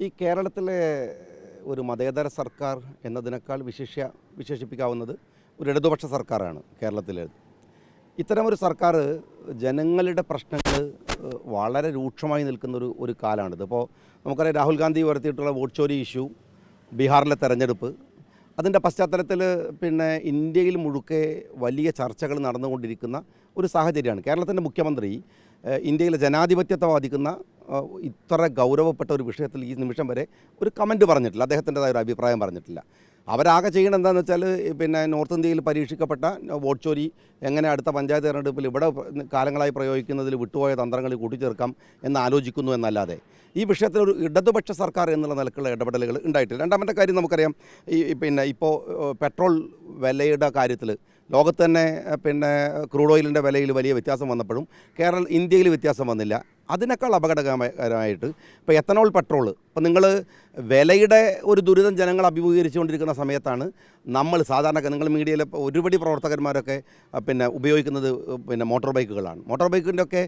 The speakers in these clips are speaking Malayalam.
ഈ കേരളത്തിലെ ഒരു മതേതര സർക്കാർ എന്നതിനേക്കാൾ വിശേഷ വിശേഷിപ്പിക്കാവുന്നത് ഒരു ഇടതുപക്ഷ സർക്കാരാണ് കേരളത്തിലെ. ഇത്തരമൊരു സർക്കാർ ജനങ്ങളുടെ പ്രശ്നങ്ങൾ വളരെ രൂക്ഷമായി നിൽക്കുന്ന ഒരു ഒരു കാലമാണിത് ഇപ്പോൾ നമുക്കറിയാം രാഹുൽ ഗാന്ധി ഉയർത്തിയിട്ടുള്ള വോട്ട് ചോരി ഇഷ്യൂ ബീഹാറിലെ തെരഞ്ഞെടുപ്പ്. അതിന്റെ പശ്ചാത്തലത്തിൽ പിന്നെ ഇന്ത്യയിൽ മുഴുക്കെ വലിയ ചർച്ചകൾ നടന്നുകൊണ്ടിരിക്കുന്ന ഒരു സാഹചര്യമാണ്. കേരളത്തിന്റെ മുഖ്യമന്ത്രി ഇന്ത്യയിലെ ജനാധിപത്യത്തെ ബാധിക്കുന്ന ഏഹ്, ഇത്ര ഗൗരവപ്പെട്ട ഒരു വിഷയത്തിൽ ഈ നിമിഷം വരെ ഒരു കമന്റ് പറഞ്ഞിട്ടില്ല. അദ്ദേഹത്തിന്റെതായ ഒരു അഭിപ്രായം പറഞ്ഞിട്ടില്ല. അവരാകെ ചെയ്യണം എന്താണെന്ന് വെച്ചാൽ പിന്നെ നോർത്ത് ഇന്ത്യയിൽ പരീക്ഷിക്കപ്പെട്ട വോട്ട് ചോരി എങ്ങനെ അടുത്ത പഞ്ചായത്ത് തെരഞ്ഞെടുപ്പിൽ ഇവിടെ കാലങ്ങളായി പ്രയോഗിക്കുന്നതിൽ വിട്ടുപോയ തന്ത്രങ്ങൾ കൂട്ടിച്ചേർക്കാം എന്ന് ആലോചിക്കുന്നു എന്നല്ലാതെ ഈ വിഷയത്തിൽ ഒരു ഇടതുപക്ഷ സർക്കാർ എന്നുള്ള നിലക്കുള്ള ഇടപെടലുകൾ ഉണ്ടായിട്ടില്ല. രണ്ടാമത്തെ കാര്യം നമുക്കറിയാം ഈ പിന്നെ ഇപ്പോൾ പെട്രോൾ വിലയുടെ കാര്യത്തിൽ ലോകത്ത് തന്നെ പിന്നെ ക്രൂഡ് ഓയിലിന്റെ വിലയിൽ വലിയ വ്യത്യാസം വന്നപ്പോഴും കേരള ഇന്ത്യയിൽ വ്യത്യാസം വന്നില്ല. അതിനേക്കാൾ അപകടകരമായിട്ട് ഇപ്പോൾ എത്തനോൾ പെട്രോൾ. ഇപ്പോൾ നിങ്ങൾ വിലയുടെ ഒരു ദുരിതം ജനങ്ങൾ അഭിമുഖീകരിച്ചുകൊണ്ടിരിക്കുന്ന സമയത്താണ് നമ്മൾ സാധാരണ നിങ്ങൾ മീഡിയയിലെ ഒരുപടി പ്രവർത്തകന്മാരൊക്കെ പിന്നെ ഉപയോഗിക്കുന്നത് പിന്നെ മോട്ടോർ ബൈക്കുകളാണ്. മോട്ടോർ ബൈക്കിന്റെ ഒക്കെ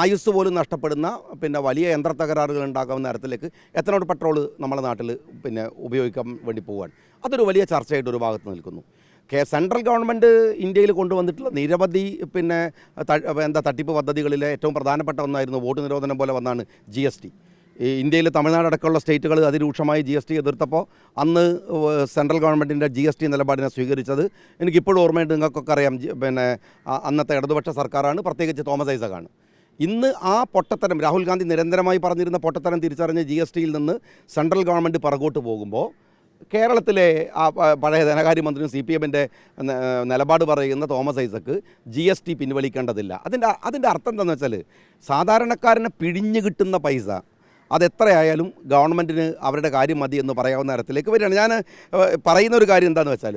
ആയുസ് പോലും നഷ്ടപ്പെടുന്ന പിന്നെ വലിയ യന്ത്ര തകരാറുകൾ ഉണ്ടാക്കാവുന്ന തരത്തിലേക്ക് എത്തനോൾ പെട്രോൾ നമ്മുടെ നാട്ടിൽ പിന്നെ ഉപയോഗിക്കാൻ വേണ്ടി പോവുകയാണ്. അതൊരു വലിയ ചർച്ചയായിട്ട് ഒരു ഭാഗത്ത് നിൽക്കുന്നു. സെൻട്രൽ ഗവൺമെന്റ് ഇന്ത്യയിൽ കൊണ്ടുവന്നിട്ടുള്ള നിരവധി പിന്നെ എന്താ തട്ടിപ്പ് പദ്ധതികളിലെ ഏറ്റവും പ്രധാനപ്പെട്ട ഒന്നായിരുന്നു വോട്ട് നിരോധനം പോലെ വന്നാണ് ജി എസ് ടി. ഇന്ത്യയിൽ തമിഴ്നാട് അടക്കമുള്ള സ്റ്റേറ്റുകൾ അതിരൂക്ഷമായി ജി എസ് ടി എതിർത്തപ്പോൾ അന്ന് സെൻട്രൽ ഗവൺമെന്റിന്റെ ജി എസ് ടി നിലപാടിനെ സ്വീകരിച്ചത് എനിക്കിപ്പോഴും ഓർമ്മയുണ്ട് നിങ്ങൾക്കൊക്കെ അറിയാം പിന്നെ അന്നത്തെ ഇടതുപക്ഷ സർക്കാരാണ് പ്രത്യേകിച്ച് തോമസ് ഐസകാണ് ഇന്ന് ആ പൊട്ടത്തരം രാഹുൽ ഗാന്ധി നിരന്തരമായി പറഞ്ഞിരുന്ന പൊട്ടത്തരം തിരിച്ചറിഞ്ഞ് ജി എസ് ടിയിൽ നിന്ന് സെൻട്രൽ ഗവൺമെന്റ് പുറകോട്ട് പോകുമ്പോൾ കേരളത്തിലെ ആ പഴയ ധനകാര്യമന്ത്രിയും സി പി എമ്മിന്റെ നിലപാട് പറയുന്ന Thomas Isaac G S T പിൻവലിക്കേണ്ടതില്ല. അതിന്റെ അതിന്റെ അർത്ഥം എന്താണെന്ന് വെച്ചാൽ സാധാരണക്കാരനെ പിഴിഞ്ഞു കിട്ടുന്ന പൈസ അതെത്രയായാലും ഗവൺമെന്റിന് അവരുടെ കാര്യം മതി എന്ന് പറയാവുന്ന തരത്തിലേക്ക് വരികയാണ്. ഞാൻ പറയുന്ന ഒരു കാര്യം എന്താണെന്ന് വെച്ചാൽ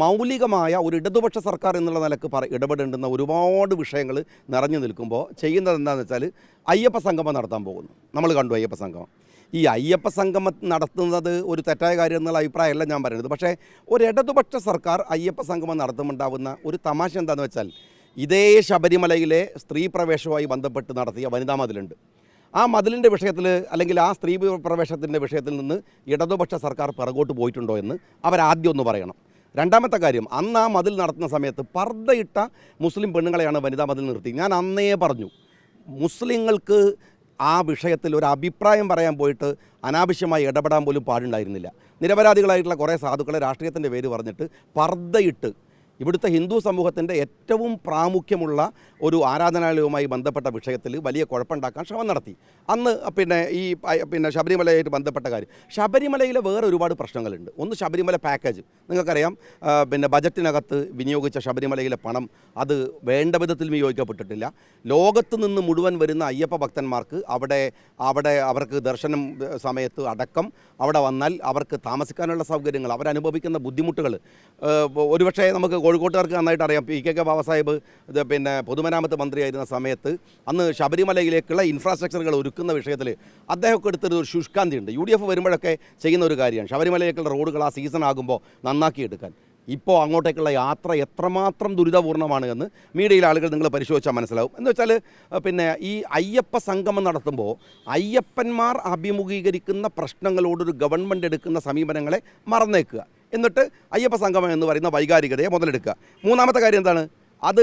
മൗലികമായ ഒരു ഇടതുപക്ഷ സർക്കാർ എന്നുള്ള നിലയ്ക്ക് പറ ഇടപെടേണ്ടുന്ന ഒരുപാട് വിഷയങ്ങൾ നിറഞ്ഞു നിൽക്കുമ്പോൾ ചെയ്യുന്നത് എന്താണെന്ന് വെച്ചാൽ അയ്യപ്പ സംഗമം നടത്താൻ പോകുന്നു. നമ്മൾ കണ്ടു അയ്യപ്പ സംഗമം. ഈ അയ്യപ്പ സംഗമം നടത്തുന്നത് ഒരു തെറ്റായ കാര്യം എന്നുള്ള അഭിപ്രായമല്ല ഞാൻ പറയുന്നത്. പക്ഷേ ഒരു ഇടതുപക്ഷ സർക്കാർ അയ്യപ്പ സംഗമം നടത്തുമുണ്ടാവുന്ന ഒരു തമാശ എന്താണെന്ന് വെച്ചാൽ ഇതേ ശബരിമലയിലെ സ്ത്രീ പ്രവേശവുമായി ബന്ധപ്പെട്ട് നടത്തിയ വനിതാ മതിലുണ്ട്. ആ മതിലിന്റെ വിഷയത്തിൽ അല്ലെങ്കിൽ ആ സ്ത്രീ പ്രവേശത്തിന്റെ വിഷയത്തിൽ നിന്ന് ഇടതുപക്ഷ സർക്കാർ പിറകോട്ട് പോയിട്ടുണ്ടോ എന്ന് അവരാദ്യം ഒന്ന് പറയണം. രണ്ടാമത്തെ കാര്യം അന്ന് ആ മതിൽ നടത്തുന്ന സമയത്ത് പർദ്ദയിട്ട മുസ്ലിം പെണ്ണുങ്ങളെയാണ് വനിതാ മതിൽ നിർത്തി ഞാൻ അന്നേ പറഞ്ഞു മുസ്ലിങ്ങൾക്ക് ആ വിഷയത്തിൽ ഒരു അഭിപ്രായം പറയാൻ പോയിട്ട് അനാവശ്യമായി ഇടപെടാൻ പോലും പാടുണ്ടായിരുന്നില്ല. നിരപരാധികളായിട്ടുള്ള കുറേ സാധുക്കളെ രാഷ്ട്രീയത്തിന്റെ പേര് പറഞ്ഞിട്ട് പർദ്ദയിട്ട് ഇവിടുത്തെ ഹിന്ദു സമൂഹത്തിന്റെ ഏറ്റവും പ്രാമുഖ്യമുള്ള ഒരു ആരാധനാലയവുമായി ബന്ധപ്പെട്ട വിഷയത്തിൽ വലിയ കുഴപ്പമുണ്ടാക്കാൻ ശ്രമം നടത്തി. അന്ന് പിന്നെ ഈ പിന്നെ ശബരിമലയായിട്ട് ബന്ധപ്പെട്ട കാര്യം. ശബരിമലയിലെ വേറെ ഒരുപാട് പ്രശ്നങ്ങളുണ്ട്. ഒന്ന് ശബരിമല പാക്കേജ് നിങ്ങൾക്കറിയാം പിന്നെ ബജറ്റിനകത്ത് വിനിയോഗിച്ച ശബരിമലയിലെ പണം അത് വേണ്ട വിധത്തിൽ വിനിയോഗിക്കപ്പെട്ടിട്ടില്ല. ലോകത്ത് നിന്ന് മുഴുവൻ വരുന്ന അയ്യപ്പ ഭക്തന്മാർക്ക് അവിടെ അവിടെ അവർക്ക് ദർശനം സമയത്ത് അടക്കം അവിടെ വന്നാൽ അവർക്ക് താമസിക്കാനുള്ള സൗകര്യങ്ങൾ അവരനുഭവിക്കുന്ന ബുദ്ധിമുട്ടുകൾ ഒരുപക്ഷേ നമുക്ക് കോഴിക്കോട്ടുകാർക്ക് നന്നായിട്ട് അറിയാം. പി കെ കെ ബാബാസാഹിബ് പിന്നെ പൊതുമരാമത്ത് മന്ത്രിയായിരുന്ന സമയത്ത് അന്ന് ശബരിമലയിലേക്കുള്ള ഇൻഫ്രാസ്ട്രക്ചറുകൾ ഒരുക്കുന്ന വിഷയത്തിൽ അദ്ദേഹമൊക്കെ എടുത്തൊരു ശുഷ്കാന്തി ഉണ്ട് യു ഡി എഫ് വരുമ്പോഴൊക്കെ ചെയ്യുന്ന ഒരു കാര്യമാണ്. ശബരിമലയിലേക്കുള്ള റോഡുകൾ ആ സീസൺ ആകുമ്പോൾ നന്നാക്കിയെടുക്കാൻ ഇപ്പോൾ അങ്ങോട്ടേക്കുള്ള യാത്ര എത്രമാത്രം ദുരിതപൂർണമാണ് എന്ന് മീഡിയയിലെ ആളുകൾ നിങ്ങൾ പരിശോധിച്ചാൽ മനസ്സിലാവും. എന്ന് വെച്ചാൽ പിന്നെ ഈ അയ്യപ്പ സംഗമം നടത്തുമ്പോൾ അയ്യപ്പന്മാർ അഭിമുഖീകരിക്കുന്ന പ്രശ്നങ്ങളോടൊരു ഗവൺമെന്റ് എടുക്കുന്ന സമീപനങ്ങളെ മറന്നേക്കുക. എന്നിട്ട് അയ്യപ്പ സംഗമം എന്ന് പറയുന്ന വൈകാരികതയെ മുതലെടുക്കുക. മൂന്നാമത്തെ കാര്യം എന്താണ്? അത്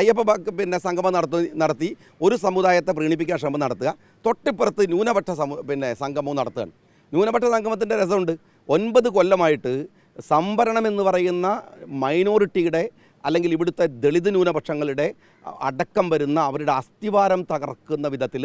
അയ്യപ്പ പിന്നെ സംഗമം നടത്തി നടത്തി ഒരു സമുദായത്തെ പ്രീണിപ്പിക്കാൻ ശ്രമം നടത്തുക. തൊട്ടിപ്പുറത്ത് ന്യൂനപക്ഷ സമു പിന്നെ സംഗമവും നടത്തുകയാണ്. ന്യൂനപക്ഷ സംഗമത്തിന്റെ രസമുണ്ട്. ഒൻപത് കൊല്ലമായിട്ട് സംവരണം എന്ന് പറയുന്ന മൈനോറിറ്റിയുടെ അല്ലെങ്കിൽ ഇവിടുത്തെ ദളിത് ന്യൂനപക്ഷങ്ങളുടെ അടക്കം വരുന്ന അവരുടെ അസ്ഥിവാരം തകർക്കുന്ന വിധത്തിൽ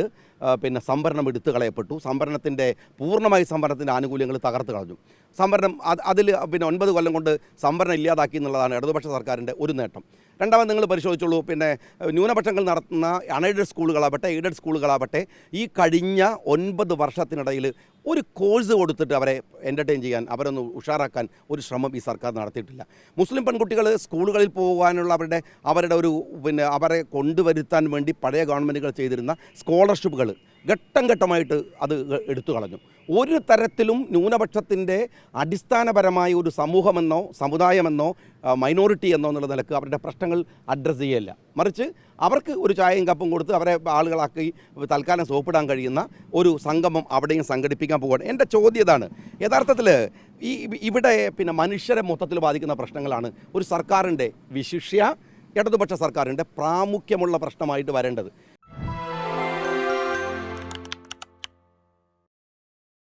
പിന്നെ സംവരണം എടുത്തു കളയപ്പെട്ടു. സംവരണത്തിന്റെ പൂർണമായി സംവരണത്തിന്റെ ആനുകൂല്യങ്ങൾ തകർത്ത് കളഞ്ഞു. സംവരണം അത് അതിൽ പിന്നെ ഒൻപത് കൊല്ലം കൊണ്ട് സംവരണം ഇല്ലാതാക്കി എന്നുള്ളതാണ് ഇടതുപക്ഷ സർക്കാരിന്റെ ഒരു നേട്ടം. രണ്ടാമത് നിങ്ങൾ പരിശോധിച്ചുള്ളൂ പിന്നെ ന്യൂനപക്ഷങ്ങൾ നടത്തുന്ന അൺഎയ്ഡഡ് സ്കൂളുകളാവട്ടെ എയ്ഡഡ് സ്കൂളുകളാവട്ടെ ഈ കഴിഞ്ഞ ഒൻപത് വർഷത്തിനിടയിൽ ഒരു കോഴ്സ് കൊടുത്തിട്ട് അവരെ എന്റർടൈൻ ചെയ്യാൻ അവരൊന്ന് ഉഷാറാക്കാൻ ഒരു ശ്രമം ഈ സർക്കാർ നടത്തിയിട്ടില്ല. മുസ്ലിം പെൺകുട്ടികൾ സ്കൂളുകളിൽ പോകാനുള്ള അവരുടെ അവരുടെ ഒരു പിന്നെ അവരെ കൊണ്ടുവരുത്താൻ വേണ്ടി പഴയ ഗവൺമെന്റുകൾ ചെയ്തിരുന്ന സ്കോളർഷിപ്പുകൾ ഘട്ടം ഘട്ടമായിട്ട് അത് എടുത്തു കളഞ്ഞു. ഒരു തരത്തിലും ന്യൂനപക്ഷത്തിന്റെ അടിസ്ഥാനപരമായ ഒരു സമൂഹമെന്നോ സമുദായമെന്നോ മൈനോറിറ്റി എന്നോ എന്നുള്ള നിലയ്ക്ക് അവരുടെ പ്രശ്നങ്ങൾ അഡ്രസ്സ് ചെയ്യല്ല മറിച്ച് അവർക്ക് ഒരു ചായയും കപ്പും കൊടുത്ത് അവരെ ആളുകളാക്കി തൽക്കാലം സോപ്പിടാൻ കഴിയുന്ന ഒരു സംഗമം അവിടെയും സംഘടിപ്പിക്കാൻ പോവുകയാണ്. എന്റെ ചോദ്യം ഇതാണ്. യഥാർത്ഥത്തിൽ ഈ ഇവിടെ പിന്നെ മനുഷ്യരെ മൊത്തത്തിൽ ബാധിക്കുന്ന പ്രശ്നങ്ങളാണ് ഒരു സർക്കാരിന്റെ വിശിഷ്യ ഇടതുപക്ഷ സർക്കാരിന്റെ പ്രാമുഖ്യമുള്ള പ്രശ്നമായിട്ട് വരേണ്ടത്.